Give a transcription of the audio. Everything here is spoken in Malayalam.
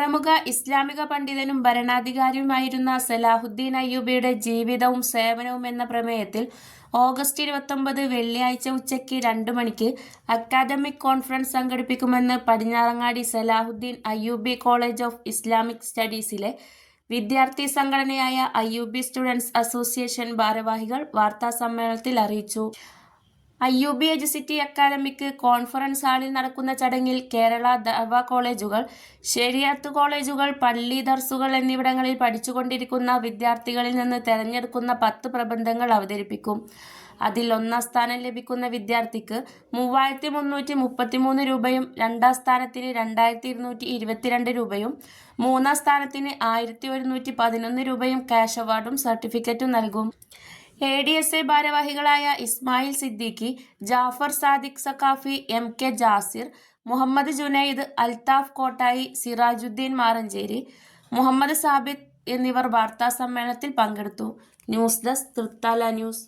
പ്രമുഖ ഇസ്ലാമിക പണ്ഡിതനും ഭരണാധികാരിയുമായിരുന്ന സലാഹുദ്ദീൻ അയ്യൂബിയുടെ ജീവിതവും സേവനവും എന്ന പ്രമേയത്തിൽ ഓഗസ്റ്റ് ഇരുപത്തൊമ്പത് വെള്ളിയാഴ്ച ഉച്ചയ്ക്ക് രണ്ട് മണിക്ക് അക്കാദമിക് കോൺഫറൻസ് സംഘടിപ്പിക്കുമെന്ന് Padinjarangadi Salahuddin Ayyubi college of Islamic സ്റ്റഡീസിലെ വിദ്യാർത്ഥി സംഘടനയായ അയ്യൂബി സ്റ്റുഡൻസ് അസോസിയേഷൻ ഭാരവാഹികൾ വാർത്താ സമ്മേളനത്തിൽ അറിയിച്ചു. അയ്യൂബി എജുസിറ്റി അക്കാദമിക് കോൺഫറൻസ് ഹാളിൽ നടക്കുന്ന ചടങ്ങിൽ കേരള ദവ കോളേജുകൾ ശരിയത്ത് കോളേജുകൾ പള്ളി ദർസുകൾ എന്നിവിടങ്ങളിൽ പഠിച്ചുകൊണ്ടിരിക്കുന്ന വിദ്യാർത്ഥികളിൽ നിന്ന് തെരഞ്ഞെടുക്കുന്ന പത്ത് പ്രബന്ധങ്ങൾ അവതരിപ്പിക്കും. അതിൽ ഒന്നാം സ്ഥാനം ലഭിക്കുന്ന വിദ്യാർത്ഥിക്ക് മൂവായിരത്തി മുന്നൂറ്റി മുപ്പത്തിമൂന്ന് രൂപയും രണ്ടാം സ്ഥാനത്തിന് രണ്ടായിരത്തി ഇരുന്നൂറ്റി ഇരുപത്തിരണ്ട് രൂപയും മൂന്നാം സ്ഥാനത്തിന് ആയിരത്തി ഒരുന്നൂറ്റി പതിനൊന്ന് രൂപയും ക്യാഷ് അവാർഡും സർട്ടിഫിക്കറ്റും നൽകും. എ ഡി എസ് എ ഭാരവാഹികളായ ഇസ്മായിൽ സിദ്ദിഖി ജാഫർ സാദിഖ് സക്കാഫി എം കെ ജാസിർ മുഹമ്മദ് ജുനൈദ് അൽതാഫ് കോട്ടായി സിറാജുദ്ദീൻ മാറഞ്ചേരി മുഹമ്മദ് സാബിത്ത് എന്നിവർ വാർത്താ സമ്മേളനത്തിൽ പങ്കെടുത്തു. News desk Thrithala news.